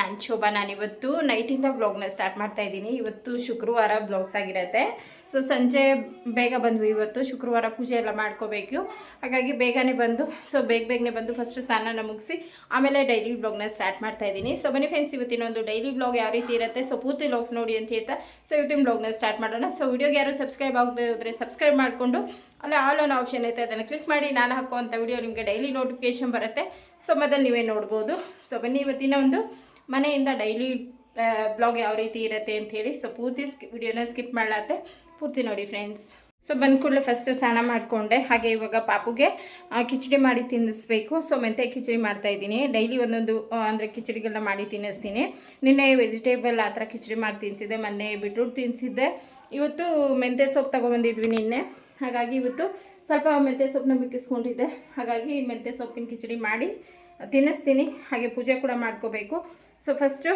ನಾನು ಶೋಭಾ ನಾನಿವತ್ತು ನೈಟಿಂದ ಬ್ಲಾಗ್ನ ಸ್ಟಾರ್ಟ್ ಮಾಡ್ತಾ ಇದ್ದೀನಿ. ಇವತ್ತು ಶುಕ್ರವಾರ ಬ್ಲಾಗ್ಸ್ ಆಗಿರತ್ತೆ. ಸೊ ಸಂಜೆ ಬೇಗ ಬಂದ್ವಿ ಇವತ್ತು. ಶುಕ್ರವಾರ ಪೂಜೆ ಎಲ್ಲ ಮಾಡ್ಕೋಬೇಕು. ಹಾಗಾಗಿ ಬೇಗನೆ ಬಂದು ಸೊ ಬೇಗ ಬೇಗನೆ ಬಂದು ಫಸ್ಟ್ ಸ್ನಾನನ ಮುಗಿಸಿ, ಆಮೇಲೆ ಡೈಲಿ ಬ್ಲಾಗ್ನ ಸ್ಟಾರ್ಟ್ ಮಾಡ್ತಾ ಇದ್ದೀನಿ. ಸೊ ಬನ್ನಿ ಫ್ರೆಂಡ್ಸ್ ಇವತ್ತಿನ ಒಂದು ಡೈಲಿ ಬ್ಲಾಗ್ ಯಾವ ರೀತಿ ಇರುತ್ತೆ? ಸೊ ಪೂರ್ತಿ ಬ್ಲಾಗ್ಸ್ ನೋಡಿ ಅಂತ ಹೇಳ್ತಾ ಸೊ ಇವತ್ತಿನ ಬ್ಲಾಗ್ನ ಸ್ಟಾರ್ಟ್ ಮಾಡೋಣ. ಸೊ ವಿಡಿಯೋಗೆ ಯಾರು ಸಬ್ಸ್ಕ್ರೈಬ್ ಆಗದೆ ಹೋದರೆ ಸಬ್ಸ್ಕ್ರೈಬ್ ಮಾಡಿಕೊಂಡು, ಅಲ್ಲ ಆಲ್ ಆನ್ ಆಪ್ಷನ್ ಐತೆ, ಅದನ್ನು ಕ್ಲಿಕ್ ಮಾಡಿ, ನಾನು ಹಾಕುವಂಥ ವಿಡಿಯೋ ನಿಮಗೆ ಡೈಲಿ ನೋಟಿಫಿಕೇಶನ್ ಬರುತ್ತೆ. ಸೊ ಮೊದಲು ನೀವೇ ನೋಡ್ಬೋದು. ಸೊ ಬನ್ನಿ ಇವತ್ತಿನ ಒಂದು ಮನೆಯಿಂದ ಡೈಲಿ ಬ್ಲಾಗ್ ಯಾವ ರೀತಿ ಇರುತ್ತೆ ಅಂತ ಹೇಳಿ ಸೊ ಪೂರ್ತಿ ವಿಡಿಯೋನ ಸ್ಕಿಪ್ ಮಾಡಲಾತೆ. ಪೂರ್ತಿ ನೋಡಿ ಫ್ರೆಂಡ್ಸ್. ಸೊ ಬಂದ ಕೂಡಲೇ ಫಸ್ಟ್ ಸ್ನಾನ ಮಾಡಿಕೊಂಡೆ. ಹಾಗೆ ಇವಾಗ ಪಾಪುಗೆ ಕಿಚಡಿ ಮಾಡಿ ತಿನ್ನಿಸ್ಬೇಕು. ಸೊ ಮೆಂತೆ ಕಿಚಡಿ ಮಾಡ್ತಾ ಇದ್ದೀನಿ. ಡೈಲಿ ಒಂದೊಂದು ಅಂದರೆ ಕಿಚಡಿಗಳನ್ನ ಮಾಡಿ ತಿನ್ನಿಸ್ತೀನಿ. ನಿನ್ನೆ ವೆಜಿಟೇಬಲ್ ಆ ಥರ ಕಿಚಡಿ ಮಾಡಿ ತಿನ್ನಿಸಿದ್ದೆ ಮೊನ್ನೆ ಬಿಟ್ರೂಟ್ ತಿನ್ನಿಸಿದ್ದೆ ಇವತ್ತು ಮೆಂತೆ ಸೊಪ್ಪು ತೊಗೊಂಬಂದಿದ್ವಿ ನಿನ್ನೆ. ಹಾಗಾಗಿ ಇವತ್ತು ಸ್ವಲ್ಪ ಮೆಂತೆ ಸೊಪ್ಪನ್ನ ಬಿಕ್ಕಿಸ್ಕೊಂಡಿದ್ದೆ. ಹಾಗಾಗಿ ಮೆಂತೆ ಸೊಪ್ಪಿನ ಕಿಚಡಿ ಮಾಡಿ ತಿನ್ನಿಸ್ತೀನಿ. ಹಾಗೆ ಪೂಜೆ ಕೂಡ ಮಾಡ್ಕೋಬೇಕು. ಸೊ ಫಸ್ಟು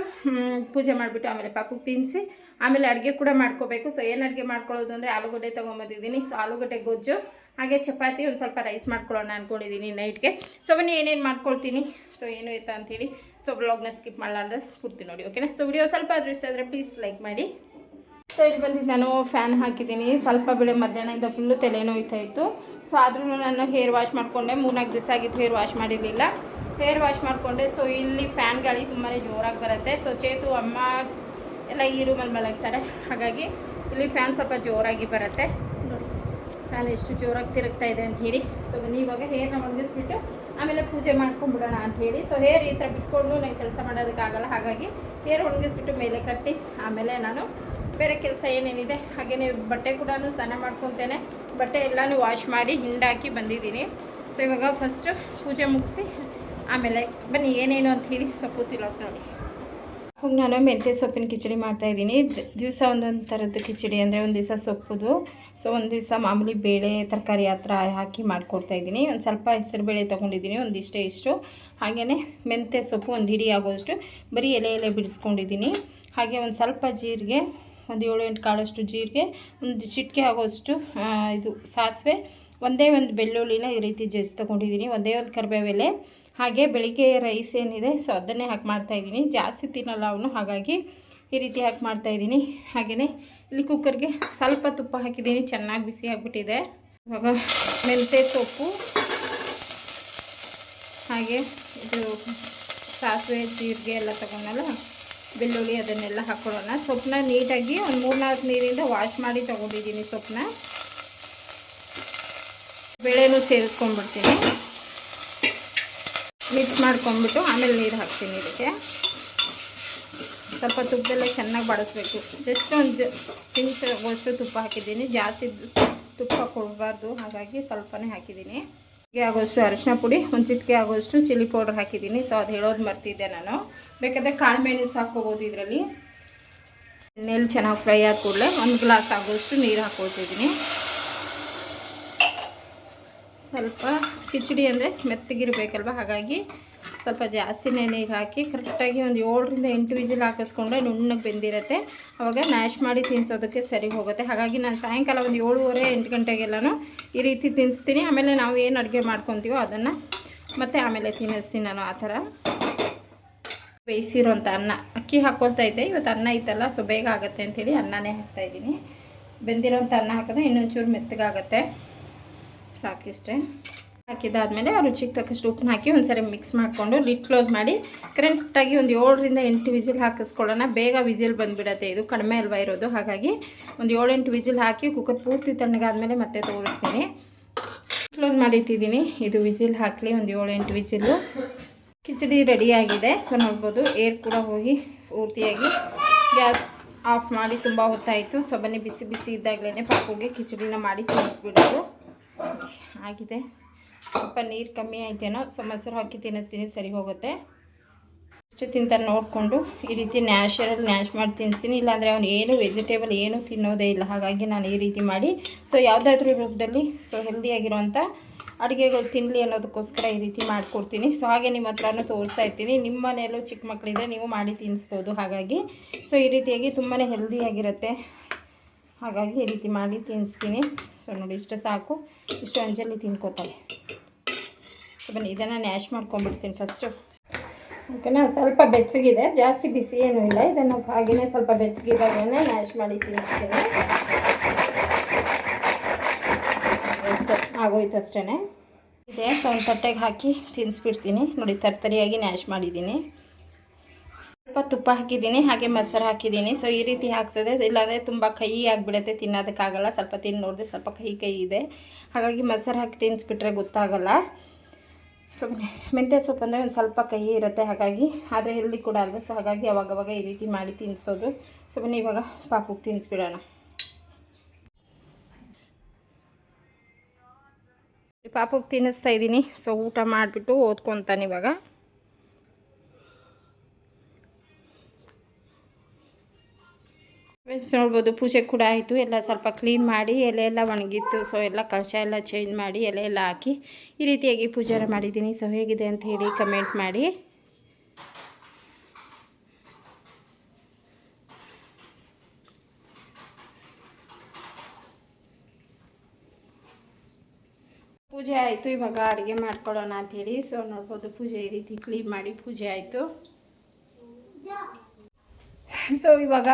ಪೂಜೆ ಮಾಡಿಬಿಟ್ಟು ಆಮೇಲೆ ಪಾಪಕ್ಕೆ ತಿನ್ನಿಸಿ ಆಮೇಲೆ ಅಡುಗೆ ಕೂಡ ಮಾಡ್ಕೋಬೇಕು. ಸೊ ಏನು ಅಡುಗೆ ಮಾಡ್ಕೊಳ್ಳೋದು ಅಂದರೆ ಆಲೂಗಡ್ಡೆ ತೊಗೊಂಬಂದಿದ್ದೀನಿ. ಸೊ ಆಲೂಗಡ್ಡೆ ಗೊಜ್ಜು, ಹಾಗೆ ಚಪಾತಿ, ಒಂದು ಸ್ವಲ್ಪ ರೈಸ್ ಮಾಡ್ಕೊಳ್ಳೋಣ ಅಂದ್ಕೊಂಡಿದ್ದೀನಿ ನೈಟ್ಗೆ ಸೊ ಬನ್ನಿ, ಏನೇನು ಮಾಡ್ಕೊಳ್ತೀನಿ? ಸೊ ಏನು ಆಯ್ತಾ ಅಂತೇಳಿ ಸೊ ಬ್ಲಾಗ್ನ ಸ್ಕಿಪ್ ಮಾಡಲಾರ್ದೆ ಪೂರ್ತಿ ನೋಡಿ ಓಕೆನಾ ಸೊ ವಿಡಿಯೋ ಸ್ವಲ್ಪ ಆದರೂ ಇಷ್ಟ ಆದರೆ ಪ್ಲೀಸ್ ಲೈಕ್ ಮಾಡಿ. ಸೊ ಇಲ್ಲಿ ಬಂದಿದ್ದು ನಾನು ಫ್ಯಾನ್ ಹಾಕಿದ್ದೀನಿ. ಸ್ವಲ್ಪ ಬೆಳೆ ಮಧ್ಯಾಹ್ನದಿಂದ ಫುಲ್ಲು ತಲೆ ನೋಯ್ತಾ ಇತ್ತು. ಸೊ ಆದ್ರೂ ನಾನು ಹೇರ್ ವಾಶ್ ಮಾಡಿಕೊಂಡೆ. ಮೂರ್ನಾಲ್ಕು ದಿವಸ ಆಗಿತ್ತು ಹೇರ್ ವಾಶ್ ಮಾಡಿರಲಿಲ್ಲ. ಹೇರ್ ವಾಶ್ ಮಾಡಿಕೊಂಡೆ. ಸೊ ಇಲ್ಲಿ ಫ್ಯಾನ್ ಗಾಳಿ ತುಂಬಾ ಜೋರಾಗಿ ಬರುತ್ತೆ. ಸೊ ಚೇತು, ಅಮ್ಮ ಎಲ್ಲ ಈ ರೂಮಲ್ಲಿ ಮಲಗ್ತಾರೆ. ಹಾಗಾಗಿ ಇಲ್ಲಿ ಫ್ಯಾನ್ ಸ್ವಲ್ಪ ಜೋರಾಗಿ ಬರುತ್ತೆ. ನೋಡಿ ಫ್ಯಾನ್ ಎಷ್ಟು ಜೋರಾಗಿ ತಿರುಗ್ತಾ ಇದೆ ಅಂತ ಹೇಳಿ. ಸೊ ಇವಾಗ ಹೇರ್ನ ಒಣಗಿಸ್ಬಿಟ್ಟು ಆಮೇಲೆ ಪೂಜೆ ಮಾಡ್ಕೊಂಡ್ಬಿಡೋಣ ಹೇಳಿ. ಸೊ ಹೇರ್ ಈ ಥರ ಬಿಟ್ಕೊಂಡು ನಂಗೆ ಕೆಲಸ ಮಾಡೋದಕ್ಕಾಗಲ್ಲ. ಹಾಗಾಗಿ ಹೇರ್ ಒಣಗಿಸ್ಬಿಟ್ಟು ಮೇಲೆ ಕಟ್ಟಿ ಆಮೇಲೆ ನಾನು ಬೇರೆ ಕೆಲಸ ಏನೇನಿದೆ ಹಾಗೆಯೇ ಬಟ್ಟೆ ಕೂಡ ಸ್ನಾನ ಮಾಡ್ಕೊತೇನೆ. ಬಟ್ಟೆ ಎಲ್ಲನೂ ವಾಶ್ ಮಾಡಿ ಹಿಂಡಾಕಿ ಬಂದಿದ್ದೀನಿ. ಸೊ ಇವಾಗ ಫಸ್ಟು ಪೂಜೆ ಮುಗಿಸಿ ಆಮೇಲೆ ಬನ್ನಿ ಏನೇನು ಅಂತ ಹೇಳಿ ಸೊಪ್ಪು ಲಾಕ್ಸ್ ನೋಡಿ. ಹೋಗಿ ನಾನು ಮೆಂತ್ಯ ಸೊಪ್ಪಿನ ಕಿಚಡಿ ಮಾಡ್ತಾಯಿದ್ದೀನಿ ದಿವಸ ಒಂದೊಂದು ಥರದ್ದು ಕಿಚಡಿ ಅಂದರೆ ಒಂದು ದಿವಸ ಸೊಪ್ಪುದು. ಸೊ ಒಂದು ದಿವಸ ಮಾಮೂಲಿ ಬೇಳೆ ತರಕಾರಿ ಆ ಥರ ಹಾಕಿ ಮಾಡಿಕೊಡ್ತಾಯಿದ್ದೀನಿ ಒಂದು ಸ್ವಲ್ಪ ಹೆಸರು ಬೇಳೆ ತೊಗೊಂಡಿದ್ದೀನಿ ಒಂದಿಷ್ಟೇ ಇಷ್ಟು ಹಾಗೆಯೇ ಮೆಂತ್ಯ ಸೊಪ್ಪು ಒಂದು ಹಿಡಿ ಆಗೋಷ್ಟು ಬರೀ ಎಲೆ ಎಲೆ ಬಿಡಿಸ್ಕೊಂಡಿದ್ದೀನಿ. ಹಾಗೆ ಒಂದು ಸ್ವಲ್ಪ ಜೀರಿಗೆ ಒಂದು ಏಳು ಎಂಟು ಕಾಳಷ್ಟು ಜೀರಿಗೆ, ಒಂದು ಚಿಟಿಕೆ ಆಗೋಷ್ಟು ಇದು ಸಾಸಿವೆ, ಒಂದೇ ಒಂದು ಬೆಳ್ಳುಳ್ಳಿನ ಈ ರೀತಿ ಜಜ್ಜಿ ತೊಗೊಂಡಿದ್ದೀನಿ. ಒಂದೇ ಒಂದು ಕರಿಬೇವೆಲೆ ಹಾಗೆ ಬೆಳಿಗ್ಗೆ ರೈಸ್ ಏನಿದೆ, ಸೊ ಅದನ್ನೇ ಹಾಕಿ ಮಾಡ್ತಾಯಿದ್ದೀನಿ ಜಾಸ್ತಿ ತಿನ್ನಲ್ಲ ಅವನು, ಹಾಗಾಗಿ ಈ ರೀತಿ ಹಾಕಿ ಮಾಡ್ತಾಯಿದ್ದೀನಿ ಹಾಗೆಯೇ ಇಲ್ಲಿ ಕುಕ್ಕರ್ಗೆ ಸ್ವಲ್ಪ ತುಪ್ಪ ಹಾಕಿದ್ದೀನಿ, ಚೆನ್ನಾಗಿ ಬಿಸಿ ಆಗಿಬಿಟ್ಟಿದೆ. ಇವಾಗ ಮೆಂತೆ ಸೊಪ್ಪು, ಹಾಗೆ ಇದು ಸಾಸಿವೆ, ಜೀರಿಗೆ ಎಲ್ಲ ತಗೊಂಡಲ್ಲ ಬೆಳ್ಳುಳ್ಳಿ ಅದನ್ನೆಲ್ಲ ಹಾಕ್ಕೊಳ್ಳೋಣ ಸೊಪ್ಪನ್ನ ನೀಟಾಗಿ ಒಂದು ಮೂರ್ನಾಲ್ಕು ನೀರಿಂದ ವಾಶ್ ಮಾಡಿ ತೊಗೊಂಡಿದ್ದೀನಿ ಸೊಪ್ಪನ್ನ. ಬೇಳೆನೂ ಸೇರಿಸ್ಕೊಂಡ್ಬಿಡ್ತೀನಿ. ಮಿಕ್ಸ್ ಮಾಡ್ಕೊಂಡ್ಬಿಟ್ಟು ಆಮೇಲೆ ನೀರು ಹಾಕ್ತೀನಿ ಇದಕ್ಕೆ. ಸ್ವಲ್ಪ ತುಪ್ಪದಲ್ಲೇ ಚೆನ್ನಾಗಿ ಬಡಿಸ್ಬೇಕು. ಜಸ್ಟ್ ಒಂದು ಆಗೋಷ್ಟು ತುಪ್ಪ ಹಾಕಿದ್ದೀನಿ. ಜಾಸ್ತಿ ತುಪ್ಪ ಕೊಡಬಾರ್ದು. ಹಾಗಾಗಿ ಸ್ವಲ್ಪನೇ ಹಾಕಿದ್ದೀನಿ. ಆಗೋಷ್ಟು ಅರಿಶಿನ ಪುಡಿ, ಒಂದು ಚಿಟಿಕೆ ಆಗೋಷ್ಟು ಚಿಲ್ಲಿ ಪೌಡ್ರ್ ಹಾಕಿದ್ದೀನಿ. ಸೊ, ಅದು ಹೇಳೋದು ಮರ್ತಿದ್ದೆ ನಾನು. ಬೇಕಾದರೆ ಕಾಳು ಮೆಣಸು ಹಾಕ್ಕೋಬೋದು ಇದರಲ್ಲಿ. ಎಣ್ಣೆಲಿ ಚೆನ್ನಾಗಿ ಫ್ರೈ ಆದ ಕೂಡಲೇ ಒಂದು ಗ್ಲಾಸ್ ಆಗೋಷ್ಟು ನೀರು ಹಾಕ್ಕೊಳ್ತಿದ್ದೀನಿ ಸ್ವಲ್ಪ ಕಿಚಡಿ ಅಂದರೆ ಮೆತ್ತಗಿರಬೇಕಲ್ವ? ಹಾಗಾಗಿ ಸ್ವಲ್ಪ ಜಾಸ್ತಿ ನೀರು ಹಾಕಿ ಕರೆಕ್ಟಾಗಿ ಒಂದು ಏಳರಿಂದ ಎಂಟು ವಿಜಿಲ್ ಹಾಕಿಸ್ಕೊಂಡ್ರೆ ನುಣ್ಣಗೆ ಬೆಂದಿರುತ್ತೆ. ಅವಾಗ ನ್ಯಾಶ್ ಮಾಡಿ ತಿನ್ನಿಸೋದಕ್ಕೆ ಸರಿ ಹೋಗುತ್ತೆ. ಹಾಗಾಗಿ ನಾನು ಸಾಯಂಕಾಲ ಒಂದು ಏಳುವರೆ, ಎಂಟು ಗಂಟೆಗೆಲ್ಲನೂ ಈ ರೀತಿ ತಿನ್ನಿಸ್ತೀನಿ ಆಮೇಲೆ ನಾವು ಏನು ಅಡುಗೆ ಮಾಡ್ಕೊತೀವೋ ಅದನ್ನು ಮತ್ತೆ ಆಮೇಲೆ ತಿನ್ನಿಸ್ತೀನಿ ನಾನು ಆ ಥರ. ಬೇಯಿಸಿರೋಂಥ ಅನ್ನ. ಅಕ್ಕಿ ಹಾಕ್ಕೊಳ್ತಾ ಇದ್ದೆ. ಇವತ್ತು ಅನ್ನ ಇತ್ತಲ್ಲ ಸೊ ಬೇಗ ಆಗುತ್ತೆ ಅಂಥೇಳಿ ಅನ್ನನೇ ಹಾಕ್ತಾಯಿದ್ದೀನಿ ಬೆಂದಿರೋಂಥ ಅನ್ನ ಹಾಕಿದ್ರೆ ಇನ್ನೊಂಚೂರು ಮೆತ್ತಗಾಗತ್ತೆ. ಸಾಕಿಷ್ಟೇ. ಹಾಕಿದಾದ್ಮೇಲೆ ಆ ರುಚಿಗೆ ತಕ್ಕಷ್ಟು ಉಪ್ಪನ್ನ ಹಾಕಿ ಒಂದ್ಸರಿ ಮಿಕ್ಸ್ ಮಾಡಿಕೊಂಡು ಲಿಡ್ ಕ್ಲೋಸ್ ಮಾಡಿ ಕರೆಕ್ಟಾಗಿ ಒಂದು ಏಳರಿಂದ ಎಂಟು ವಿಜಿಲ್ ಹಾಕಿಸ್ಕೊಳ್ಳೋಣ. ಬೇಗ ವಿಜಿಲ್ ಬಂದುಬಿಡತ್ತೆ ಇದು. ಕಡಿಮೆ ಅಲ್ವಾ ಇರೋದು. ಹಾಗಾಗಿ ಒಂದು ಏಳೆಂಟು ವಿಜಿಲ್ ಹಾಕಿ ಕುಕ್ಕರ್ ಪೂರ್ತಿ ತಣ್ಣಗಾದ್ಮೇಲೆ ಮತ್ತೆ ತೋರಿಸ್ತೀನಿ. ಕ್ಲೋಸ್ ಮಾಡಿಟ್ಟಿದ್ದೀನಿ ಇದು ವಿಜಿಲ್ ಹಾಕಲಿ, ಒಂದು ಏಳೆಂಟು ವಿಜಿಲು ಕಿಚಡಿ ರೆಡಿಯಾಗಿದೆ. ಸೊ ನೋಡ್ಬೋದು ಏರ್ ಕೂಡ ಹೋಗಿ ಪೂರ್ತಿಯಾಗಿ ಗ್ಯಾಸ್ ಆಫ್ ಮಾಡಿ ತುಂಬ ಹೊತ್ತಾಯಿತು. ಸೊ ಬನ್ನಿ, ಬಿಸಿ ಬಿಸಿ ಇದ್ದಾಗಲೇ ಪಾಪುಗೆ ಕಿಚಡಿನ ಮಾಡಿ ತಿನ್ನಿಸ್ಬಿಡೋದು ಆಗಿದೆ. ಸ್ವಲ್ಪ ನೀರು ಕಮ್ಮಿ ಆಯ್ತೇನೋ ಸೊ ಮೊಸರು ಹಾಕಿ ತಿನ್ನಿಸ್ತೀನಿ, ಸರಿ ಹೋಗುತ್ತೆ. ಅಷ್ಟು ತಿಂತಾರೆ ನೋಡಿಕೊಂಡು, ಈ ರೀತಿ ನ್ಯಾಚುರಲ್ ನ್ಯಾಶ್ ಮಾಡಿ ತಿನ್ನಿಸ್ತೀನಿ. ಇಲ್ಲಾಂದರೆ ಅವನು ಏನು ವೆಜಿಟೇಬಲ್ ಏನು ತಿನ್ನೋದೇ ಇಲ್ಲ. ಹಾಗಾಗಿ ನಾನು ಈ ರೀತಿ ಮಾಡಿ ಸೊ ಯಾವುದಾದ್ರೂ ರೂಪದಲ್ಲಿ ಸೊ ಹೆಲ್ದಿಯಾಗಿರೋಂಥ ಅಡುಗೆಗಳು ತಿನ್ನಲಿ ಅನ್ನೋದಕ್ಕೋಸ್ಕರ ಈ ರೀತಿ ಮಾಡಿಕೊಡ್ತೀನಿ. ಸೊ ಹಾಗೆ ನಿಮ್ಮ ಹತ್ರನೂ ತೋರಿಸ್ತಾ ಇರ್ತೀನಿ. ನಿಮ್ಮ ಮನೆಯಲ್ಲೂ ಚಿಕ್ಕ ಮಕ್ಕಳಿದ್ರೆ ನೀವು ಮಾಡಿ ತಿನ್ನಿಸ್ಬೋದು ಹಾಗಾಗಿ. ಸೊ ಈ ರೀತಿಯಾಗಿ ತುಂಬಾ ಹೆಲ್ದಿಯಾಗಿರುತ್ತೆ ಹಾಗಾಗಿ ಈ ರೀತಿ ಮಾಡಿ ತಿನ್ನಿಸ್ತೀನಿ ಸೊ ನೋಡಿ, ಇಷ್ಟು ಸಾಕು. ಇಷ್ಟು ಅಂಜಲಿ ತಿನ್ಕೋತಾರೆ ಸೊ ಬನ್ನಿ, ಇದನ್ನು ನ್ಯಾಶ್ ಮಾಡ್ಕೊಂಬಿಡ್ತೀನಿ ಫಸ್ಟು ಓಕೆನಾ? ಸ್ವಲ್ಪ ಬೆಚ್ಚಗಿದೆ. ಜಾಸ್ತಿ ಬಿಸಿ ಏನೂ ಇಲ್ಲ. ಇದನ್ನು ಹಾಗೆಯೇ ಸ್ವಲ್ಪ ಬೆಚ್ಚಗಿದ್ದಾಗೇ ನ್ಯಾಶ್ ಮಾಡಿ ತಿನ್ನಿಸ್ತೀನಿ ಅಷ್ಟೇ ಆಗೋಯ್ತು ಅಷ್ಟೇ ಇದೆ ಸೊ ತಟ್ಟೆಗೆ ಹಾಕಿ ತಿನ್ನಿಸ್ಬಿಡ್ತೀನಿ ನೋಡಿ, ತರ್ತರಿಯಾಗಿ ನ್ಯಾಶ್ ಮಾಡಿದ್ದೀನಿ. ಸ್ವಲ್ಪ ತುಪ್ಪ ಹಾಕಿದ್ದೀನಿ, ಹಾಗೆ ಮೊಸರು ಹಾಕಿದ್ದೀನಿ. ಸೊ ಈ ರೀತಿ ಹಾಕ್ಸಿದ್ರೆ, ಇಲ್ಲಾಂದರೆ ತುಂಬ ಕಹಿ ಆಗಿಬಿಡುತ್ತೆ, ತಿನ್ನೋದಕ್ಕಾಗಲ್ಲ. ಸ್ವಲ್ಪ ತಿಂದು ನೋಡಿದೆ ಸ್ವಲ್ಪ ಕಹಿ ಕಹಿ ಇದೆ. ಹಾಗಾಗಿ ಮೊಸರು ಹಾಕಿ ತಿನ್ನಿಸ್ಬಿಟ್ರೆ ಗೊತ್ತಾಗಲ್ಲ. ಸೊ ಮೆಂತ್ಯ ಸೊಪ್ಪು ಅಂದರೆ ಒಂದು ಸ್ವಲ್ಪ ಕಹಿ ಇರುತ್ತೆ, ಹಾಗಾಗಿ ಆದರೆ ಹೆಲ್ದಿ ಕೂಡ ಅಲ್ವಾ? ಸೊ ಹಾಗಾಗಿ ಅವಾಗವಾಗ ಈ ರೀತಿ ಮಾಡಿ ತಿನ್ನಿಸೋದು ಸೊ ಬನ್ನಿ, ಇವಾಗ ಪಾಪುಗೆ ತಿನ್ನಿಸ್ಬಿಡೋಣ ಪಾಪುಗೆ ತಿನ್ನಿಸ್ತಾ ಇದ್ದೀನಿ. ಸೊ ಊಟ ಮಾಡಿಬಿಟ್ಟು ಓದ್ಕೊತಾನೆ ಇವಾಗ. ಫ್ರೆಂಡ್ಸ್ ನೋಡ್ಬೋದು, ಪೂಜೆ ಕೂಡ ಆಯಿತು. ಎಲ್ಲ ಸ್ವಲ್ಪ ಕ್ಲೀನ್ ಮಾಡಿ, ಎಲೆ ಎಲ್ಲ ಒಣಗಿತ್ತು. ಸೊ ಎಲ್ಲ ಕಳಶ ಎಲ್ಲ ಚೇಂಜ್ ಮಾಡಿ, ಎಲೆ ಎಲ್ಲ ಹಾಕಿ ಈ ರೀತಿಯಾಗಿ ಪೂಜೆ ಮಾಡಿದ್ದೀನಿ. ಸೊ ಹೇಗಿದೆ ಅಂತ ಹೇಳಿ ಕಮೆಂಟ್ ಮಾಡಿ. ಪೂಜೆ ಆಯಿತು, ಇವಾಗ ಅಡುಗೆ ಮಾಡ್ಕೊಳ್ಳೋಣ ಅಂಥೇಳಿ ಸೊ ನೋಡ್ಬೋದು ಪೂಜೆ ಈ ರೀತಿ ಕ್ಲೀನ್ ಮಾಡಿ ಪೂಜೆ ಆಯಿತು. ಸೊ ಇವಾಗ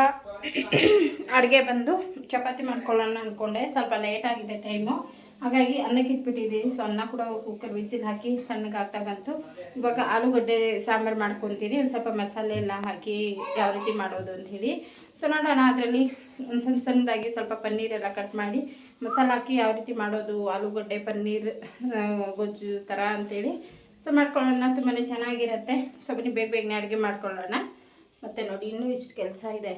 ಅಡುಗೆ ಬಂದು ಚಪಾತಿ ಮಾಡ್ಕೊಳ್ಳೋಣ ಅಂದ್ಕೊಂಡೆ ಸ್ವಲ್ಪ ಲೇಟ್ ಆಗಿದೆ ಟೈಮು ಹಾಗಾಗಿ ಅನ್ನಕ್ಕೆ ಇಟ್ಬಿಟ್ಟಿದ್ದೀನಿ. ಸೊ ಅನ್ನ ಕೂಡ ಕುಕ್ಕರ್ ವಿಜಿಲ್ ಹಾಕಿ ಸಣ್ಣಗೆ ಆಗ್ತಾ ಬಂತು. ಇವಾಗ ಆಲೂಗಡ್ಡೆ ಸಾಂಬಾರು ಮಾಡ್ಕೊತೀನಿ. ಒಂದು ಸ್ವಲ್ಪ ಮಸಾಲೆ ಎಲ್ಲ ಹಾಕಿ ಯಾವ ರೀತಿ ಮಾಡೋದು ಅಂತ ಹೇಳಿ. ಸೊ ನೋಡೋಣ ಅದರಲ್ಲಿ ಒಂದು ಸಣ್ಣ ಸಣ್ಣದಾಗಿ ಸ್ವಲ್ಪ ಪನ್ನೀರೆಲ್ಲ ಕಟ್ ಮಾಡಿ ಮಸಾಲೆ ಹಾಕಿ ಯಾವ ರೀತಿ ಮಾಡೋದು, ಆಲೂಗಡ್ಡೆ, ಪನ್ನೀರ್ ಗೊಜ್ಜು ಥರ ಅಂತೇಳಿ. ಸೊ ಮಾಡ್ಕೊಳ್ಳೋಣ ತುಂಬಾ ಚೆನ್ನಾಗಿರುತ್ತೆ. ಸೊ ಬನ್ನಿ ಬೇಗ ಬೇಗನೆ ಅಡುಗೆ ಮಾಡ್ಕೊಳ್ಳೋಣ. ಮತ್ತು ನೋಡಿ, ಇನ್ನೂ ಇಷ್ಟು ಕೆಲಸ ಇದೆ.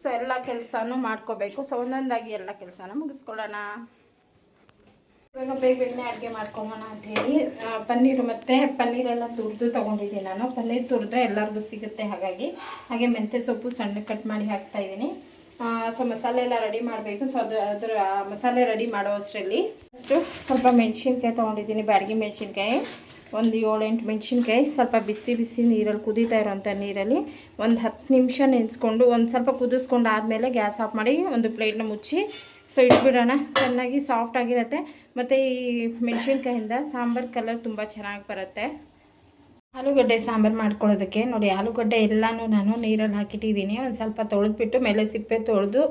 ಸೊ ಎಲ್ಲ ಕೆಲಸನೂ ಮಾಡ್ಕೋಬೇಕು. ಸೊ ಒಂದೊಂದಾಗಿ ಎಲ್ಲ ಕೆಲಸನ ಮುಗಿಸ್ಕೊಳ್ಳೋಣ. ಇವಾಗ ಬೇಗ ಬೇಗನೆ ಅಡುಗೆ ಮಾಡ್ಕೊಂಬೋಣ ಅಂಥೇಳಿ ಪನ್ನೀರು ಮತ್ತು ಪನ್ನೀರೆಲ್ಲ ತುರಿದು ತೊಗೊಂಡಿದ್ದೀನಿ ನಾನು. ಪನ್ನೀರ್ ತುರಿದ್ರೆ ಎಲ್ಲರಿಗೂ ಸಿಗುತ್ತೆ ಹಾಗಾಗಿ. ಹಾಗೆ ಮೆಂತ್ಯ ಸೊಪ್ಪು ಸಣ್ಣ ಕಟ್ ಮಾಡಿ ಹಾಕ್ತಾ ಇದ್ದೀನಿ. ಸೊ ಮಸಾಲೆ ಎಲ್ಲ ರೆಡಿ ಮಾಡಬೇಕು. ಸೊ ಅದು ಅದರ ಮಸಾಲೆ ರೆಡಿ ಮಾಡೋ ಅಷ್ಟರಲ್ಲಿ ಫಸ್ಟು ಸ್ವಲ್ಪ ಮೆಣಸಿನ್ಕಾಯಿ ತೊಗೊಂಡಿದ್ದೀನಿ. ಬ್ಯಾಡಗಿ ಮೆಣಸಿನ್ಕಾಯಿ. ಒಂದು ಏಳೆಂಟು ಮೆಣಸಿನ್ಕಾಯಿ. ಸ್ವಲ್ಪ ಬಿಸಿ ಬಿಸಿ ನೀರಲ್ಲಿ ಕುದೀತಾ ಇರೋಂಥ ನೀರಲ್ಲಿ ಒಂದು ಹತ್ತು ನಿಮಿಷ ನೆನೆಸ್ಕೊಂಡು ಒಂದು ಸ್ವಲ್ಪ ಕುದಿಸ್ಕೊಂಡು ಆದಮೇಲೆ ಗ್ಯಾಸ್ ಆಫ್ ಮಾಡಿ ಒಂದು ಪ್ಲೇಟ್ನ ಮುಚ್ಚಿ, ಸೊ ಇಟ್ಬಿಡೋಣ. ಚೆನ್ನಾಗಿ ಸಾಫ್ಟ್ ಆಗಿರುತ್ತೆ. ಮತ್ತು ಈ ಮೆಣಸಿನ್ಕಾಯಿಂದ ಸಾಂಬಾರು ಕಲರ್ ತುಂಬ ಚೆನ್ನಾಗಿ ಬರುತ್ತೆ. ಆಲೂಗಡ್ಡೆ ಸಾಂಬಾರು ಮಾಡ್ಕೊಳ್ಳೋದಕ್ಕೆ. ನೋಡಿ, ಆಲೂಗಡ್ಡೆ ಎಲ್ಲನೂ ನಾನು ನೀರಲ್ಲಿ ಹಾಕಿಟ್ಟಿದ್ದೀನಿ. ಒಂದು ಸ್ವಲ್ಪ ತೊಳೆದ್ಬಿಟ್ಟು ಮೇಲೆ ಸಿಪ್ಪೆ ತೊಳೆದು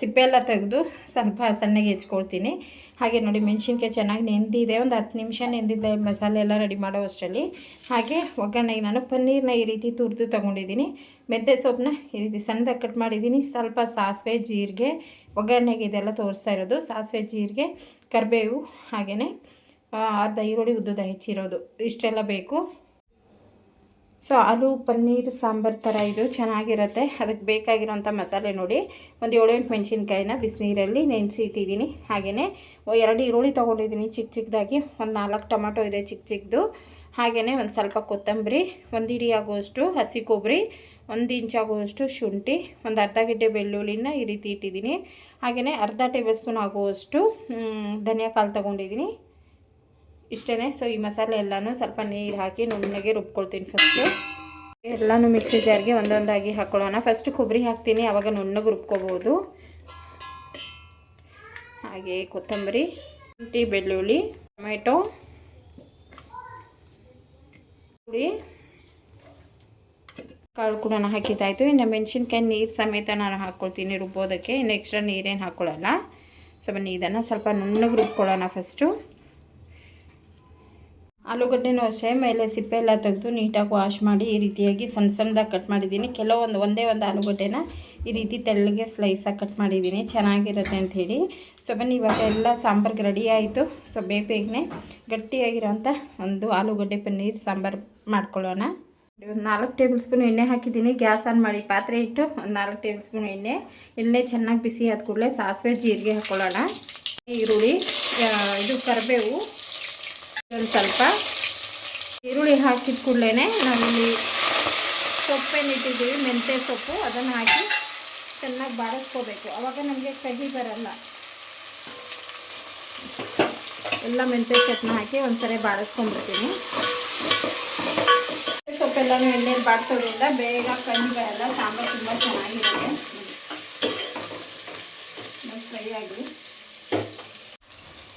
ಸಿಪ್ಪೆ ಎಲ್ಲ ತೆಗೆದು ಸ್ವಲ್ಪ ಸಣ್ಣಗೆ ಹೆಚ್ಕೊಳ್ತೀನಿ. ಹಾಗೆ ನೋಡಿ, ಮೆಣಸಿನ್ಕಾಯಿ ಚೆನ್ನಾಗಿ ನೆಂದಿದೆ. ಒಂದು ಹತ್ತು ನಿಮಿಷ ನೆಂದಿದ್ದೆ. ಮಸಾಲೆ ಎಲ್ಲ ರೆಡಿ ಮಾಡೋ ಅಷ್ಟರಲ್ಲಿ. ಹಾಗೆ ಒಗ್ಗರಣೆಗೆ ನಾನು ಪನ್ನೀರ್ನ ಈ ರೀತಿ ತುರಿದು ತೊಗೊಂಡಿದ್ದೀನಿ. ಮೆಂತ್ಯ ಸೊಪ್ಪನ್ನ ಈ ರೀತಿ ಸಣ್ಣದಾಗಿ ಕಟ್ ಮಾಡಿದ್ದೀನಿ. ಸ್ವಲ್ಪ ಸಾಸಿವೆ, ಜೀರಿಗೆ, ಒಗ್ಗರಣೆಗೆ ಇದೆಲ್ಲ ತೋರಿಸ್ತಾ ಇರೋದು. ಸಾಸಿವೆ, ಜೀರಿಗೆ, ಕರಿಬೇವು ಹಾಗೆಯೇ ಅರ್ಧ ಈರುಳ್ಳಿ ಉದ್ದದ ಹೆಚ್ಚಿರೋದು. ಇಷ್ಟೆಲ್ಲ ಬೇಕು. ಸೊ ಆಲೂ, ಪನ್ನೀರ್, ಸಾಂಬಾರು ಥರ ಇದು ಚೆನ್ನಾಗಿರುತ್ತೆ. ಅದಕ್ಕೆ ಬೇಕಾಗಿರೋಂಥ ಮಸಾಲೆ ನೋಡಿ. ಒಂದು ಏಳೆಂಟು ಮೆಣಸಿನ್ಕಾಯಿನ ಬಿಸಿನೀರಲ್ಲಿ ನೆನೆಸಿ ಇಟ್ಟಿದ್ದೀನಿ. ಹಾಗೆಯೇ ಎರಡು ಈರುಳ್ಳಿ ತೊಗೊಂಡಿದ್ದೀನಿ ಚಿಕ್ಕ ಚಿಕ್ಕದಾಗಿ. ಒಂದು ನಾಲ್ಕು ಟೊಮೆಟೊ ಇದೆ ಚಿಕ್ಕ ಚಿಕ್ಕದು. ಹಾಗೆಯೇ ಒಂದು ಸ್ವಲ್ಪ ಕೊತ್ತಂಬರಿ, ಒಂದು ಇಡಿ ಆಗುವಷ್ಟು ಹಸಿ ಕೊಬ್ಬರಿ, ಒಂದು ಇಂಚಾಗುವಷ್ಟು ಶುಂಠಿ, ಒಂದು ಅರ್ಧ ಗಿಡ್ಡೆ ಬೆಳ್ಳುಳ್ಳಿನ ಈ ರೀತಿ ಇಟ್ಟಿದ್ದೀನಿ. ಹಾಗೆಯೇ ಅರ್ಧ ಟೇಬಲ್ ಸ್ಪೂನ್ ಆಗುವಷ್ಟು ಧನಿಯಾ ಕಾಳು ತೊಗೊಂಡಿದ್ದೀನಿ. ಇಷ್ಟೇ ಸೊ ಈ ಮಸಾಲೆ ಎಲ್ಲನೂ ಸ್ವಲ್ಪ ನೀರು ಹಾಕಿ ನುಣ್ಣಗೆ ರುಬ್ಕೊಳ್ತೀನಿ ಫಸ್ಟು ಎಲ್ಲನೂ ಮಿಕ್ಸಿ ಜಾರ್ಗೆ ಒಂದೊಂದಾಗಿ ಹಾಕ್ಕೊಳ್ಳೋಣ ಫಸ್ಟ್ ಕೊಬ್ಬರಿ ಹಾಕ್ತೀನಿ ಆವಾಗ ನುಣ್ಣಗೆ ರುಬ್ಕೋಬೋದು. ಹಾಗೆ ಕೊತ್ತಂಬರಿ, ಶುಂಠಿ, ಬೆಳ್ಳುಳ್ಳಿ, ಟೊಮೆಟೊ, ಪುಡಿ, ಕಾಳು ಕೂಡ ಹಾಕಿದ್ದಾಯಿತು ಇನ್ನು ಮೆಣಸಿನ್ಕಾಯಿ ನೀರು ಸಮೇತ ನಾನು ಹಾಕ್ಕೊಳ್ತೀನಿ ರುಬ್ಬೋದಕ್ಕೆ. ಇನ್ನು ಎಕ್ಸ್ಟ್ರಾ ನೀರೇನು ಹಾಕ್ಕೊಳ್ಳೋಲ್ಲ ಸ್ವಲ್ಪ ಬನ್ನಿ ಇದನ್ನು ಸ್ವಲ್ಪ ನುಣ್ಣಗೆ ರುಬ್ಕೊಳ್ಳೋಣ ಫಸ್ಟು ಆಲೂಗಡ್ಡೆನೂ ಅಷ್ಟೇ, ಮೇಲೆ ಸಿಪ್ಪೆ ಎಲ್ಲ ತೆಗೆದು ನೀಟಾಗಿ ವಾಶ್ ಮಾಡಿ ಈ ರೀತಿಯಾಗಿ ಸಣ್ಣ ಸಣ್ಣದಾಗಿ ಕಟ್ ಮಾಡಿದ್ದೀನಿ. ಕೆಲವೊಂದು ಒಂದೇ ಒಂದು ಆಲೂಗಡ್ಡೆನ ಈ ರೀತಿ ತೆಳ್ಳಗೆ ಸ್ಲೈಸಾಗಿ ಕಟ್ ಮಾಡಿದ್ದೀನಿ. ಚೆನ್ನಾಗಿರುತ್ತೆ ಅಂಥೇಳಿ ಸೊ ಬನ್ನಿ, ಇವಾಗ ಎಲ್ಲ ಸಾಂಬಾರ್ಗೆ ರೆಡಿ ಆಯಿತು. ಸೊ ಬೇಗ ಬೇಗನೆ ಗಟ್ಟಿಯಾಗಿರೋಂಥ ಒಂದು ಆಲೂಗಡ್ಡೆ ಪನ್ನೀರ್ ಸಾಂಬಾರು ಮಾಡ್ಕೊಳ್ಳೋಣ. ನಾಲ್ಕು ಟೇಬಲ್ ಸ್ಪೂನ್ ಎಣ್ಣೆ ಹಾಕಿದ್ದೀನಿ. ಗ್ಯಾಸ್ ಆನ್ ಮಾಡಿ ಪಾತ್ರೆ ಇಟ್ಟು ಒಂದು ನಾಲ್ಕು ಟೇಬಲ್ ಸ್ಪೂನ್ ಎಣ್ಣೆ. ಎಣ್ಣೆ ಚೆನ್ನಾಗಿ ಬಿಸಿ ಆದ ಕೂಡಲೇ ಸಾಸಿವೆ ಜೀರಿಗೆ ಹಾಕ್ಕೊಳ್ಳೋಣ ಈರುಳ್ಳಿ ಇದು ಕರಿಬೇವು ಒಂದು ಸ್ವಲ್ಪ ಈರುಳ್ಳಿ ಹಾಕಿದ ಕೂಡಲೇ ನಾವಿಲ್ಲಿ ಸೊಪ್ಪೇನು ಇಟ್ಟಿದ್ದೀವಿ, ಮೆಂತ್ಯ ಸೊಪ್ಪು. ಅದನ್ನು ಹಾಕಿ ಚೆನ್ನಾಗಿ ಬಾಡಿಸ್ಕೋಬೇಕು ಅವಾಗ ನಮಗೆ ಕಹಿ ಬರಲ್ಲ. ಎಲ್ಲ ಮೆಂತ್ಯ ಸೊಪ್ಪನ್ನ ಹಾಕಿ ಒಂದ್ಸರಿ ಬಾಡಿಸ್ಕೊಂಡ್ಬಿಡ್ತೀನಿ ಸೊಪ್ಪೆಲ್ಲನೂ ಎಣ್ಣೆಯಲ್ಲಿ ಬಾಡಿಸೋದ್ರಿಂದ ಬೇಗ ಕಹಿ ಬರಲ್ಲ, ಸಾಂಬಾರು ತುಂಬ ಚೆನ್ನಾಗಿರುತ್ತೆ ಫ್ರೈ ಆಗಿ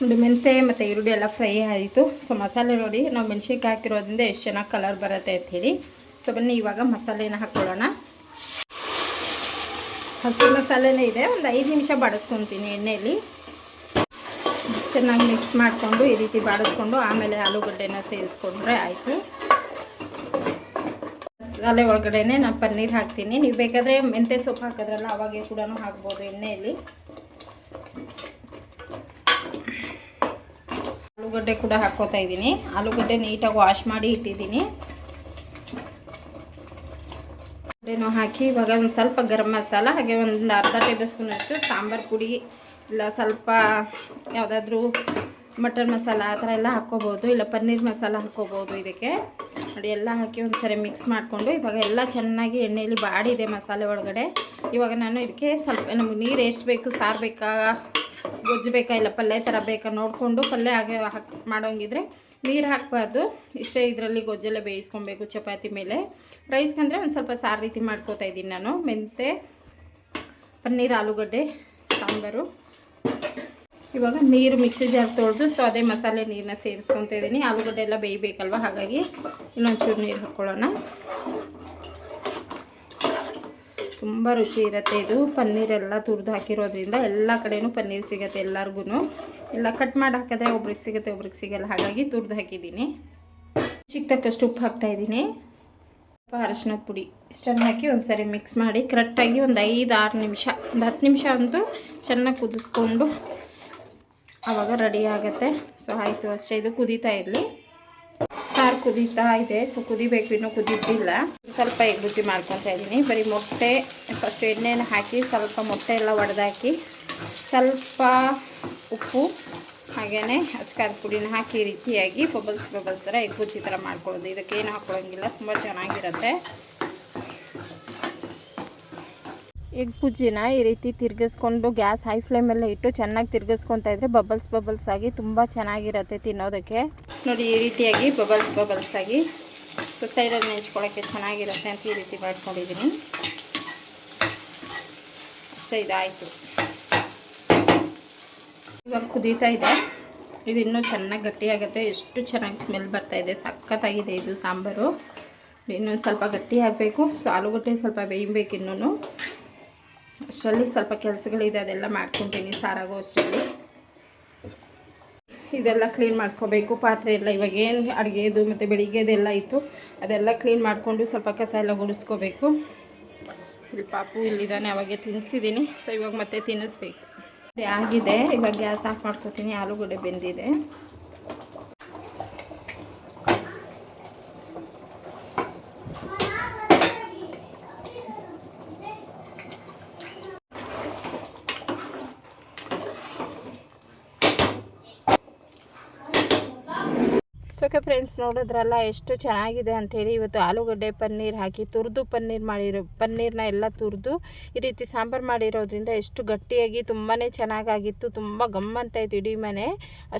ನೋಡಿ ಮೆಂತೆ ಮತ್ತು ಈರುಳ್ಳಿ ಎಲ್ಲ ಫ್ರೈ ಆಯಿತು. ಸೊ ಮಸಾಲೆ ನೋಡಿ, ನಾವು ಮೆಣಸಿನ್ಕಾಯಿ ಹಾಕಿರೋದ್ರಿಂದ ಎಷ್ಟು ಚೆನ್ನಾಗಿ ಕಲರ್ ಬರುತ್ತೆ ಅಂತ ಹೇಳಿ. ಸೊ ಬನ್ನಿ, ಇವಾಗ ಮಸಾಲೆನ ಹಾಕ್ಕೊಳ್ಳೋಣ ಹಸಿ ಮಸಾಲೆನೇ ಇದೆ. ಒಂದು ಐದು ನಿಮಿಷ ಬಾಡಿಸ್ಕೊತೀನಿ ಎಣ್ಣೆಯಲ್ಲಿ ಚೆನ್ನಾಗಿ ಮಿಕ್ಸ್ ಮಾಡಿಕೊಂಡು ಈ ರೀತಿ ಬಾಡಿಸ್ಕೊಂಡು ಆಮೇಲೆ ಆಲೂಗಡ್ಡೆನ ಸೇರಿಸ್ಕೊಂಡ್ರೆ ಆಯಿತು. ಮಸಾಲೆ ಒಳಗಡೆನೆ ನಾನು ಪನ್ನೀರ್ ಹಾಕ್ತೀನಿ. ನೀವು ಬೇಕಾದರೆ ಮೆಂತೆ ಸೊಪ್ಪು ಹಾಕಿದ್ರಲ್ಲ, ಅವಾಗೆ ಕೂಡ ಹಾಕ್ಬೋದು ಎಣ್ಣೆಯಲ್ಲಿ ಆಲೂಗಡ್ಡೆ ಕೂಡ ಹಾಕ್ಕೋತಾ ಇದ್ದೀನಿ. ಆಲೂಗಡ್ಡೆ ನೀಟಾಗಿ ವಾಶ್ ಮಾಡಿ ಇಟ್ಟಿದ್ದೀನಿ. ಆಲೂಗಡ್ಡೆನೂ ಹಾಕಿ ಇವಾಗ ಒಂದು ಸ್ವಲ್ಪ ಗರಂ ಮಸಾಲ, ಹಾಗೆ ಒಂದು ಅರ್ಧ ಟೇಬಲ್ ಸ್ಪೂನಷ್ಟು ಸಾಂಬಾರು ಪುಡಿ, ಇಲ್ಲ ಸ್ವಲ್ಪ ಯಾವುದಾದ್ರೂ ಮಟನ್ ಮಸಾಲ ಆ ಥರ ಎಲ್ಲ ಹಾಕ್ಕೋಬೋದು, ಇಲ್ಲ ಪನ್ನೀರ್ ಮಸಾಲ ಹಾಕ್ಕೋಬೋದು ಇದಕ್ಕೆ. ನೋಡಿ, ಎಲ್ಲ ಹಾಕಿ ಒಂದ್ಸರಿ ಮಿಕ್ಸ್ ಮಾಡಿಕೊಂಡು ಇವಾಗ ಎಲ್ಲ ಚೆನ್ನಾಗಿ ಎಣ್ಣೆಯಲ್ಲಿ ಬಾಡಿದೆ ಮಸಾಲೆ ಒಳಗಡೆ. ಇವಾಗ ನಾನು ಇದಕ್ಕೆ ಸ್ವಲ್ಪ ನಮಗೆ ನೀರು ಎಷ್ಟು ಬೇಕು, ಸಾರು ಬೇಕಾ? ಗೊಜ್ಜು ಬೇಕಾ ಇಲ್ಲ ಪಲ್ಯ ಥರ ಬೇಕಾ ನೋಡಿಕೊಂಡು ಪಲ್ಯ ಹಾಗೆ ಹಾಕಿ ಮಾಡೋಂಗಿದ್ರೆ ನೀರು ಹಾಕಬಾರ್ದು. ಇಷ್ಟೇ ಇದರಲ್ಲಿ ಗೊಜ್ಜೆಲ್ಲ ಬೇಯಿಸ್ಕೊಬೇಕು ಚಪಾತಿ ಮೇಲೆ. ರೈಸ್ಗಂದರೆ ಒಂದು ಸ್ವಲ್ಪ ಸಾರು ರೀತಿ ಮಾಡ್ಕೋತಾ ಇದ್ದೀನಿ ನಾನು. ಮೆಂತೆ ಪನ್ನೀರ್, ಆಲೂಗಡ್ಡೆ, ಸಾಂಬಾರು. ಇವಾಗ ನೀರು ಮಿಕ್ಸಿ ಜಾರ್ ತೊಳೆದು ಸೊ ಅದೇ ಮಸಾಲೆ ನೀರನ್ನ ಸೇರಿಸ್ಕೊತಾ ಇದ್ದೀನಿ. ಆಲೂಗಡ್ಡೆ ಎಲ್ಲ ಬೇಯಬೇಕಲ್ವ? ಹಾಗಾಗಿ ಇನ್ನೊಂಚೂರು ನೀರು ಹಾಕ್ಕೊಳ್ಳೋಣ ತುಂಬ ರುಚಿ ಇರುತ್ತೆ ಇದು. ಪನ್ನೀರೆಲ್ಲ ತುರಿದು ಹಾಕಿರೋದ್ರಿಂದ ಎಲ್ಲ ಕಡೆಯೂ ಪನ್ನೀರ್ ಸಿಗುತ್ತೆ ಎಲ್ಲರಿಗೂ ಎಲ್ಲ ಕಟ್ ಮಾಡಿ ಹಾಕಿದ್ರೆ ಒಬ್ರಿಗೆ ಸಿಗುತ್ತೆ, ಒಬ್ರಿಗೆ ಸಿಗಲ್ಲ. ಹಾಗಾಗಿ ತುರಿದು ಹಾಕಿದ್ದೀನಿ. ಚಿಕ್ಕ ತಕ್ಕಷ್ಟು ಉಪ್ಪು ಹಾಕ್ತಾಯಿದ್ದೀನಿ ಅರಶಿನದ ಪುಡಿ ಇಷ್ಟನ್ನು ಹಾಕಿ ಒಂದು ಸರಿ ಮಿಕ್ಸ್ ಮಾಡಿ ಕರೆಕ್ಟಾಗಿ ಒಂದು ಐದು, ಆರು ನಿಮಿಷ, ಒಂದು ಹತ್ತು ನಿಮಿಷ ಅಂತೂ ಚೆನ್ನಾಗಿ ಕುದಿಸ್ಕೊಂಡು ಆವಾಗ ರೆಡಿ ಆಗುತ್ತೆ. ಸೊ ಆಯಿತು. ಅಷ್ಟೇ. ಇದು ಕುದೀತಾ ಇರಲಿ. ಕುದೀತಾ ಇದೆ ಸೊ ಕುದಿಬೇಕು, ಇನ್ನೂ ಕುದಿದ್ದಿಲ್ಲ. ಸ್ವಲ್ಪ ಎಗ್ ಬುತ್ತಿ ಮಾಡ್ಕೊತಾ ಇದ್ದೀನಿ. ಬರೀ ಮೊಟ್ಟೆ ಫಸ್ಟ್ ಎಣ್ಣೆನ ಹಾಕಿ ಸ್ವಲ್ಪ ಮೊಟ್ಟೆ ಎಲ್ಲ ಒಡೆದಾಕಿ ಸ್ವಲ್ಪ ಉಪ್ಪು ಹಾಗೆಯೇ ಹಚ್ಕಾದ ಪುಡಿನ ಹಾಕಿ ಈ ರೀತಿಯಾಗಿ ಬಬಲ್ಸ್ ಬಬಲ್ಸ್ ಥರ ಎಗ್ ಬುತ್ತಿ ಥರ ಮಾಡ್ಕೊಳ್ಳೋದು. ಇದಕ್ಕೇನು ಹಾಕ್ಕೊಳ್ಳೋಂಗಿಲ್ಲ ತುಂಬ ಚೆನ್ನಾಗಿರುತ್ತೆ. ಎಗ್ ಬುಜ್ಜಿನ ಈ ರೀತಿ ತಿರ್ಗಿಸ್ಕೊಂಡು ಗ್ಯಾಸ್ ಹೈ ಫ್ಲೇಮಲ್ಲೇ ಇಟ್ಟು ಚೆನ್ನಾಗಿ ತಿರ್ಗಿಸ್ಕೊತಾ ಇದ್ರೆ ಬಬಲ್ಸ್ ಬಬಲ್ಸ್ ಆಗಿ ತುಂಬ ಚೆನ್ನಾಗಿರುತ್ತೆ ತಿನ್ನೋದಕ್ಕೆ. ನೋಡಿ ಈ ರೀತಿಯಾಗಿ ಬಬಲ್ಸ್ ಬಬಲ್ಸ್ ಆಗಿ. ಸೊ ಸೈಡಲ್ಲಿ ನೆಂಚ್ಕೊಳ್ಳೋಕ್ಕೆ ಚೆನ್ನಾಗಿರುತ್ತೆ ಅಂತ ಈ ರೀತಿ ಮಾಡ್ಕೊಂಡಿದ್ದೀನಿ. ಸೊ ಇದಾಯಿತು. ಇವಾಗ ಕುದೀತಾ ಇದೆ. ಇದು ಇನ್ನೂ ಚೆನ್ನಾಗಿ ಗಟ್ಟಿಯಾಗುತ್ತೆ. ಎಷ್ಟು ಚೆನ್ನಾಗಿ ಸ್ಮೆಲ್ ಬರ್ತಾ ಇದೆ. ಸಖತ್ತಾಗಿದೆ ಇದು ಸಾಂಬಾರು. ಇನ್ನೊಂದು ಸ್ವಲ್ಪ ಗಟ್ಟಿ ಆಗಬೇಕು. ಸೊ ಆಲೂಗಡ್ಡೆ ಸ್ವಲ್ಪ ಬೇಯಬೇಕು ಇನ್ನೂ ಅಷ್ಟರಲ್ಲಿ ಸ್ವಲ್ಪ ಕೆಲಸಗಳಿದೆ. ಅದೆಲ್ಲ ಮಾಡ್ಕೊತೀನಿ. ಸಾರಾಗೋ ಅಷ್ಟರಲ್ಲಿ. ಇದೆಲ್ಲ ಕ್ಲೀನ್ ಮಾಡ್ಕೋಬೇಕು. ಪಾತ್ರೆ ಎಲ್ಲ ಇವಾಗ ಏನು ಅಡುಗೆದು ಮತ್ತು ಬೆಳಿಗ್ಗೆದೆಲ್ಲ ಇತ್ತು. ಅದೆಲ್ಲ ಕ್ಲೀನ್ ಮಾಡಿಕೊಂಡು ಸ್ವಲ್ಪ ಕಸ ಎಲ್ಲ ಗುಡಿಸ್ಕೋಬೇಕು. ಇಲ್ಲಿ ಪಾಪು ಇಲ್ಲಿದ್ದಾನೆ, ಅವಾಗೆ ತಿನ್ನಿಸಿದ್ದೀನಿ ಸೊ ಇವಾಗ ಮತ್ತೆ ತಿನ್ನಿಸ್ಬೇಕು. ಆಗಿದೆ. ಇವಾಗ ಗ್ಯಾಸ್ ಆಫ್ ಮಾಡ್ಕೋತೀನಿ. ಆಲೂಗಡ್ಡೆ ಬೆಂದಿದೆ. ಸೊ ಓಕೆ ಫ್ರೆಂಡ್ಸ್ ನೋಡಿದ್ರಲ್ಲ, ಎಷ್ಟು ಚೆನ್ನಾಗಿದೆ ಅಂಥೇಳಿ ಇವತ್ತು ಆಲೂಗಡ್ಡೆ ಪನ್ನೀರ್ ಹಾಕಿ, ತುರಿದು ಪನ್ನೀರ್ ಮಾಡಿರೋ, ಪನ್ನೀರ್ನ ಎಲ್ಲ ತುರಿದು ಈ ರೀತಿ ಸಾಂಬಾರು ಮಾಡಿರೋದ್ರಿಂದ ಎಷ್ಟು ಗಟ್ಟಿಯಾಗಿ ತುಂಬಾ ಚೆನ್ನಾಗಾಗಿತ್ತು, ತುಂಬ ಗಮ್ಮಂತ ಇತ್ತು ಇಡೀ ಮನೆ.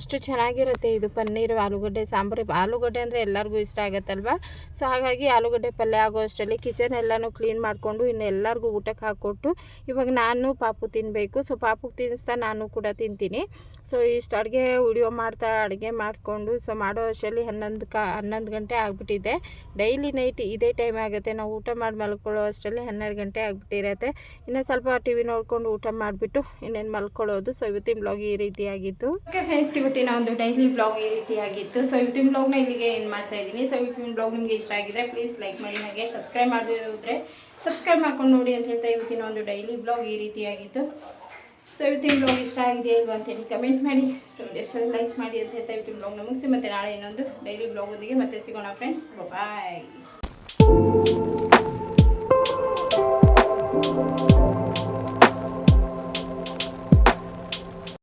ಅಷ್ಟು ಚೆನ್ನಾಗಿರುತ್ತೆ ಇದು ಪನ್ನೀರು, ಆಲೂಗಡ್ಡೆ, ಸಾಂಬಾರು. ಆಲೂಗಡ್ಡೆ ಅಂದರೆ ಎಲ್ಲರಿಗೂ ಇಷ್ಟ ಆಗುತ್ತಲ್ವ? ಸೊ ಹಾಗಾಗಿ ಆಲೂಗಡ್ಡೆ ಪಲ್ಯ ಆಗೋ ಅಷ್ಟರಲ್ಲಿ ಕಿಚನ್ ಎಲ್ಲನೂ ಕ್ಲೀನ್ ಮಾಡಿಕೊಂಡು ಇನ್ನು ಎಲ್ಲರಿಗೂ ಊಟಕ್ಕೆ ಹಾಕ್ಕೊಟ್ಟು ಇವಾಗ ನಾನು ಪಾಪು ತಿನ್ನಬೇಕು ಸೊ ಪಾಪುಗೆ ತಿನ್ನಿಸ್ತಾ ನಾನು ಕೂಡ ತಿಂತೀನಿ. ಸೊ ಇಷ್ಟು ಅಡುಗೆ, ವಿಡಿಯೋ ಮಾಡ್ತಾ ಅಡುಗೆ ಮಾಡಿಕೊಂಡು, ಸೊ ಮಾಡೋ ಹನ್ನೊಂದು ಕಾ, ಹನ್ನೊಂದು ಗಂಟೆ ಆಗಿಬಿಟ್ಟಿದೆ. ಡೈಲಿ ನೈಟ್ ಇದೇ ಟೈಮ್ ಆಗುತ್ತೆ. ನಾವು ಊಟ ಮಾಡಿ ಮಲ್ಕೊಳ್ಳೋ ಅಷ್ಟರಲ್ಲಿ ಹನ್ನೆರಡು ಗಂಟೆ ಆಗಿಬಿಟ್ಟಿರತ್ತೆ. ಇನ್ನು ಸ್ವಲ್ಪ ಟಿ ವಿ ನೋಡಿಕೊಂಡು ಊಟ ಮಾಡಿಬಿಟ್ಟು ಇನ್ನೇನು ಮಲ್ಕೊಳ್ಳೋದು. ಸೊ ಇವತ್ತಿನ ಬ್ಲಾಗ್ ಈ ರೀತಿ ಆಗಿತ್ತು ಓಕೆ ಫ್ರೆಂಡ್ಸ್ ಇವತ್ತಿನ ಒಂದು ಡೈಲಿ ಬ್ಲಾಗ್ ಈ ರೀತಿ ಆಗಿತ್ತು ಸೊ ಇವತ್ತಿನ ಬ್ಲಾಗ್ನ ಇಲ್ಲಿಗೆ ಏನು ಮಾಡ್ತಾ ಇದ್ದೀನಿ. ಸೊ ಇವತ್ತಿನ ಬ್ಲಾಗ್ ನಿಮಗೆ ಇಷ್ಟ ಆಗಿದ್ರೆ ಪ್ಲೀಸ್ ಲೈಕ್ ಮಾಡಿ, ಹಾಗೆ ಸಬ್ಸ್ಕ್ರೈಬ್ ಮಾಡಿದ್ರೆ ಸಬ್ಸ್ಕ್ರೈಬ್ ಮಾಡ್ಕೊಂಡು ನೋಡಿ ಅಂತ ಹೇಳ್ತಾ ಇವತ್ತಿನ ಒಂದು ಡೈಲಿ ಬ್ಲಾಗ್ ಈ ರೀತಿಯಾಗಿತ್ತು. ಸೊ ಇವತ್ತಿನ ಬ್ಲಾಗ್ ಇಷ್ಟ ಆಗಿದೆ ಇಲ್ವಾ ಅಂತ ಹೇಳಿ ಕಮೆಂಟ್ ಮಾಡಿ. ಸೊ ಎಷ್ಟು ಲೈಕ್ ಮಾಡಿ ಅಂತ ಹೇಳ್ತಾ ಇವತ್ತಿನ ಬ್ಲಾಗ್ನ ಮುಗಿಸಿ ಮತ್ತೆ ನಾಳೆ ಇನ್ನೊಂದು ಡೈಲಿ ಬ್ಲಾಗ್ ಒಂದಿಗೆ ಮತ್ತೆ ಸಿಗೋಣ ಫ್ರೆಂಡ್ಸ್ ಬಾಯ್